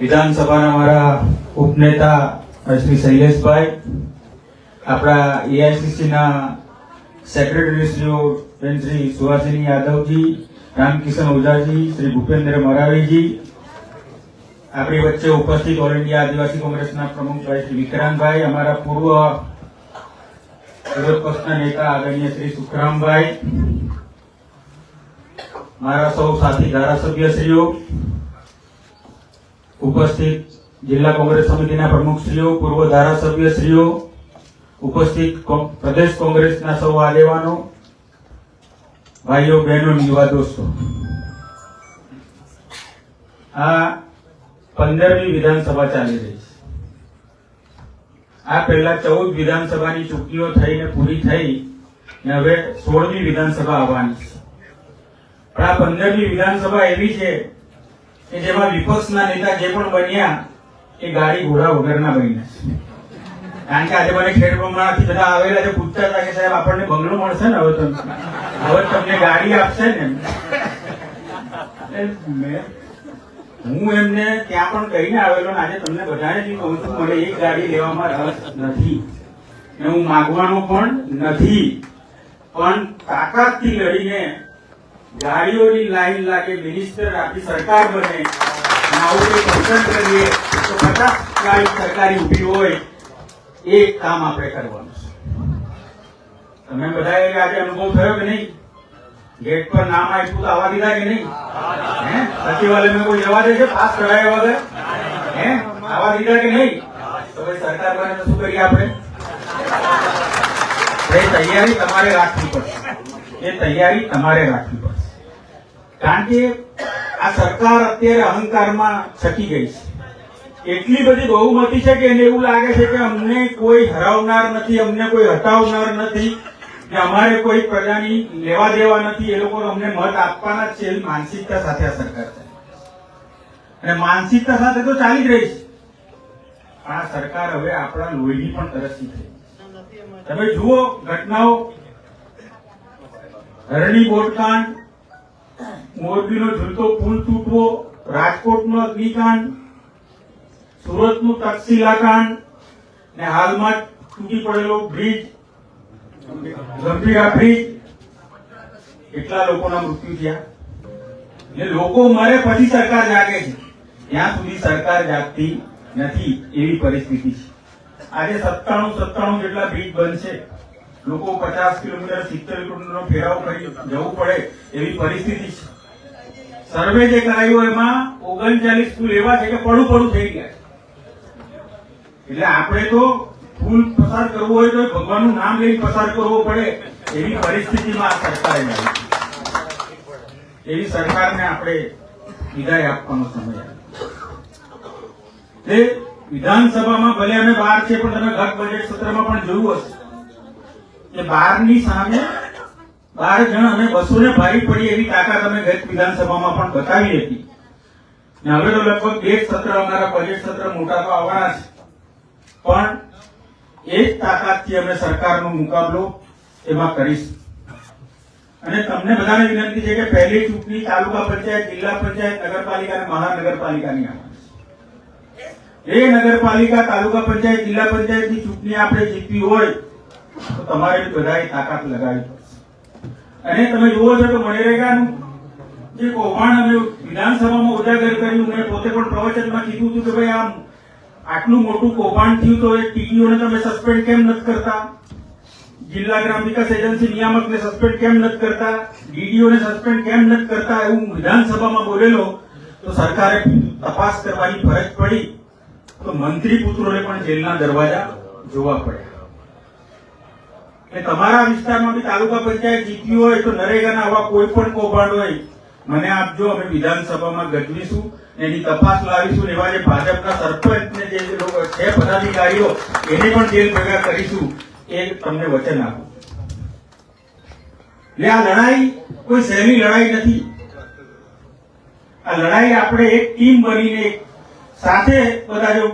વિધાનસભાના મારા ઉપનેતા શ્રી શૈલેષભાઈ, આપણા એઆઈસીસીના સેક્રેટરી શ્રીઓ શ્રી સુહાસિની યાદવજી, રામકિશન ઓઝાજી, શ્રી ભૂપેન્દ્ર મરાવીજી, આપણી વચ્ચે ઉપસ્થિત ઓલ ઇન્ડિયા આદિવાસી કોંગ્રેસના પ્રમુખભાઈ શ્રી વિક્રાંતભાઈ, અમારા પૂર્વ વિરોધ પક્ષના નેતા આદરણીય શ્રી સુખરામભાઈ, મારા સૌ સાથી ધારાસભ્યશ્રીઓ ઉપસ્થિત જિલ્લા કોંગ્રેસ સમિતિના પ્રમુખશ્રીઓ, પૂર્વ ધારાસભ્યશ્રીઓ ઉપસ્થિત પ્રદેશ કોંગ્રેસના સૌ આગેવાનો, ભાઈઓ, બહેનો, યુવા દોસ્તો. આ પંદરમી વિધાનસભા ચાલી રહી છે. આ પહેલા ચૌદ વિધાનસભાની ચૂંટણીઓ થઈને પૂરી થઈ ને હવે સોળમી વિધાનસભા આવવાની છે. પણ આ પંદરમી વિધાનસભા એવી છે કે જેમાં વિપક્ષના નેતા જે પણ બન્યા, એ ગાડી ઘોડા વગરના બન્યા કારણ કે આજે મને ખેડ બ્રહ્માથી બધા આવેલા છે, પૂછતા હતા કે સાહેબ, આપણને બંગલો મળશે ને હવે તમને હવે તમને ગાડી આપશે ને હું એમને ત્યાં પણ કહીને આવેલો ને, આજે તમને બધાને જે કહું છું, મને એક ગાડી લેવામાં રસ નથી. ને હું માગવાનો પણ નથી. પણ તાકાતથી લડીને ગાડીઓની લાઈન લાગે મિનિસ્ટર આપણી સરકાર બને. આવું કંઈ કરીએ તો પચાસ ગાડી સરકારી ઊભી હોય, એ કામ આપણે કરવાનું છે. તમે બધાએ આજે અનુભવ થયો કે નહીં? ગેટ પર નામ આપ્યું તો આવવા દીધા કે નહીં? હે? સચિવાલયમાં કોઈ જવા દે છે? પાસ કરાયા વગર હે? આવવા દીધા કે નહીં? તો ભાઈ સરકાર બને તો શું કરીએ આપણે? એ તૈયારી તમારે રાખવી પડશે. એ તૈયારી તમારે રાખવી પડશે. કારણ કે આ સરકાર અત્યારે અહંકારમાં છકી ગઈ છે. એટલી બધી બહુમતી છે કે એને એવું લાગે છે કે અમને કોઈ હરાવનાર નથી, અમને કોઈ હટાવનાર નથી કે અમારે કોઈ પ્રજાની લેવા દેવા નથી. એ લોકો અમને મત આપવાના છે એવી માનસિકતા સાથે આ સરકાર છે. અને માનસિકતા સાથે તો ચાલી જ રહી છે. આ સરકાર હવે આપણા લોહીની પણ તરસી છે. તમે જુઓ ઘટનાઓ, હરણી બોટકાંડ મોરબીનો ઝૂલતો પુલ તૂટવો, રાજકોટનો અગ્નિકાંડ સુરતનું તક્ષશિલા કાંડ, ને હાલમાં તૂટી પડેલો બ્રિજ, ગંભીરા બ્રિજ, કેટલા લોકોના મૃત્યુ થયા? ને લોકો મરે પછી સરકાર જાગે છે. ત્યાં સુધી સરકાર જાગતી નથી એવી પરિસ્થિતિ છે. આજે સત્તાણું સત્તાણું જેટલા બ્રિજ બનશે, લોકો પચાસ કિલોમીટર, સિત્તેર કિલોમીટરનો ફેરાવ કરી જવું પડે એવી પરિસ્થિતિ છે. સર્વે જે કરાયું એમાં ઓગણચાલીસ સ્કૂલ એવા છે કે પડું પડું થઈ ગયા એટલે આપણે તો ફૂલ પસાર કરવું હોય તો ભગવાનનું નામ લઈને પસાર કરવો પડે એવી પરિસ્થિતિમાં આ સરકારે એવી સરકારને આપણે વિદાય આપવાનો સમય તે વિધાનસભામાં ભલે અમે બહાર છે પણ તમે ગત બજેટ સત્રમાં પણ જોયું હશે કે બહારની સામે બાર જણ અમે બસો ને ભારી પડી એવી તાકાત અમે ગત વિધાનસભામાં પણ બતાવી હતી. ને હવે તો લગભગ બે સત્ર અમારા બજેટ સત્ર મોટા તો આવવાના છે. પણ એ જ તાકાતથી અમે સરકારનો મુકાબલો એમાં કરીશું. અને તમને બધાને વિનંતી છે કે પહેલી ચૂંટણી તાલુકા પંચાયત, જિલ્લા પંચાયત નગરપાલિકા અને મહાનગરપાલિકાની એ નગરપાલિકા, તાલુકા પંચાયત, જિલ્લા પંચાયતની ચૂંટણી આપણે જીતવી હોય, તો તમારે બધાએ તાકાત લગાવી. અને તમે જુઓ છો કે મનરેગાનું જે કૌભાંડ અમે વિધાનસભામાં ઉજાગર કર્યું, મેં પોતે પણ પ્રવચનમાં કીધું હતું કે ભાઈ આમ આટલું મોટું કૌભાંડ થયું તો એ ટીડીઓને તમે સસ્પેન્ડ કેમ નથી કરતા? જિલ્લા ગ્રામ વિકાસ એજન્સી નિયામકને સસ્પેન્ડ કેમ નથી કરતા? ડીડીઓને સસ્પેન્ડ કેમ નથી કરતા? એવું વિધાનસભામાં બોલેલો, તો સરકારે તપાસ કરવાની ફરજ પડી, તો મંત્રી પુત્રોને પણ જેલના દરવાજા જોવા પડ્યા. કે તમારા વિસ્તારમાં બી તાલુકા પંચાયત જીત્યું હોય તો નરેગાના આવા કોઈ પણ કૌભાંડ હોય, મને આપજો અમે વિધાનસભામાં ગજવીશું એની તપાસ લાવીશું એવા જે ભાજપના સરપંચ જે લોકો છે, પદાધિકારીઓ, એને પણ જેલ ભેગા કરીશું, એ તમને વચન આપું. એટલે આ લડાઈ કોઈ સહેલી લડાઈ નથી. આ લડાઈ આપણે એક ટીમ બનીને સાથે બધા જો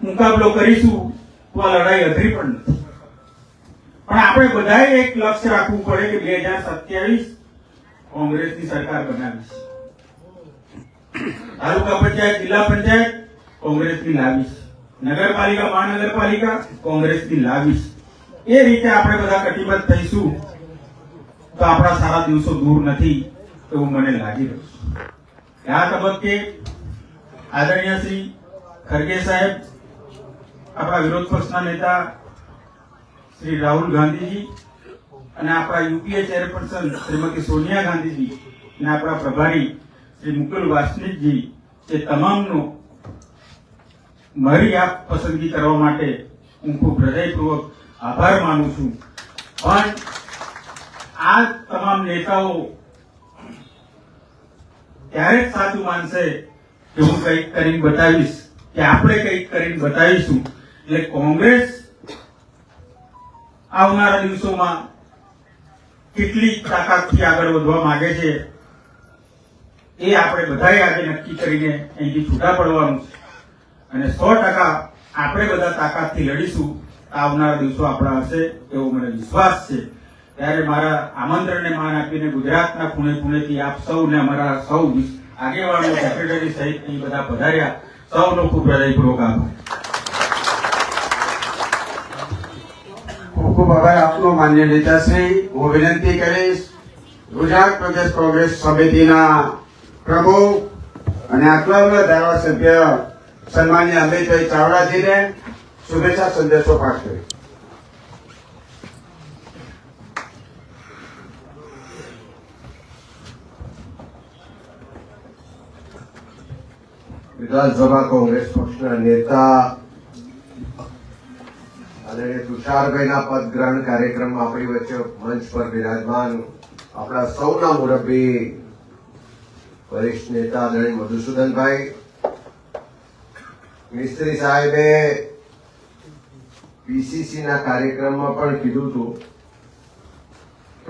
મુકાબલો કરીશું, તો આ લડાઈ અઘરી પણ નથી. પણ આપણે બધાએ એક લક્ષ્ય રાખવું પડે કે બે હજાર સત્યાવીસ કોંગ્રેસની સરકાર બનાવી છે તાલુકા પંચાયત, જિલ્લા પંચાયત કોંગ્રેસની લાવીશ. નગરપાલિકા, મહાનગરપાલિકા કોંગ્રેસની લાવીશ. એ રીતે આપણે બધા કટિબદ્ધ થઈશું. તો આપણા સારા દિવસો દૂર નથી એવું મને લાગી રહ્યું છે. આ તબક્કે આદરણીય શ્રી ખરગે સાહેબ આપણા વિરોધ પક્ષના નેતા શ્રી રાહુલ ગાંધીજી અને આપણા યુપીએ ચેરપર્સન શ્રીમતી સોનિયા ગાંધીજી અને આપણા પ્રભારી શ્રી મુકુલ વાસનિકજી તે તમામનો મારી આપ પસંદગી કરવા માટે હું ખૂબ હૃદયપૂર્વક આભાર માનું છું. પણ આ તમામ નેતાઓ ત્યારે જ સાચું માનશે કે હું કંઈક કરીને બતાવીશ કે આપણે કંઈક કરીને બતાવીશું? એટલે કોંગ્રેસ આવનારા દિવસોમાં કેટલી તાકાતથી આગળ વધવા માંગે છે એ આપણે બધાએ આજે નક્કી કરીને અહીંથી છૂટા પડવાનું છે. અને સો ટકા આપણે બધા તાકાતથી લડીશું, આવનારા દિવસો આપણા હશે એવો મને વિશ્વાસ છે. ત્યારે મારા આમંત્રણને માન આપીને ગુજરાતના ખૂણે ખૂણેથી આપ સૌને અમારા સૌ આગેવાનો, સેક્રેટરી સહિત અહીં બધા પધાર્યા. સૌનો ખૂબ હૃદયપૂર્વક આભાર. ખૂબ આભાર આપનો માન્ય નેતાશ્રી. હું વિનંતી કરીશ, ગુજરાત પ્રદેશ કોંગ્રેસ સમિતિના પ્રમુખ અને આક્રમક ધારાસભ્ય સન્માન્ય અમિતભાઈ ચાવડાજીને શુભેચ્છા સંદેશો પાઠવે. વિધાનસભા કોંગ્રેસ પક્ષના નેતા અને તુષારભાઈના પદ ગ્રહણ કાર્યક્રમમાં આપણી વચ્ચે મંચ પર બિરાજમાન આપણા સૌના મુરબ્બી વરિષ્ઠ નેતા આદરણીય મધુસૂદનભાઈ, મિસ્ત્રી સાહેબે પીસીસી ના કાર્યક્રમમાં પણ કીધું હતું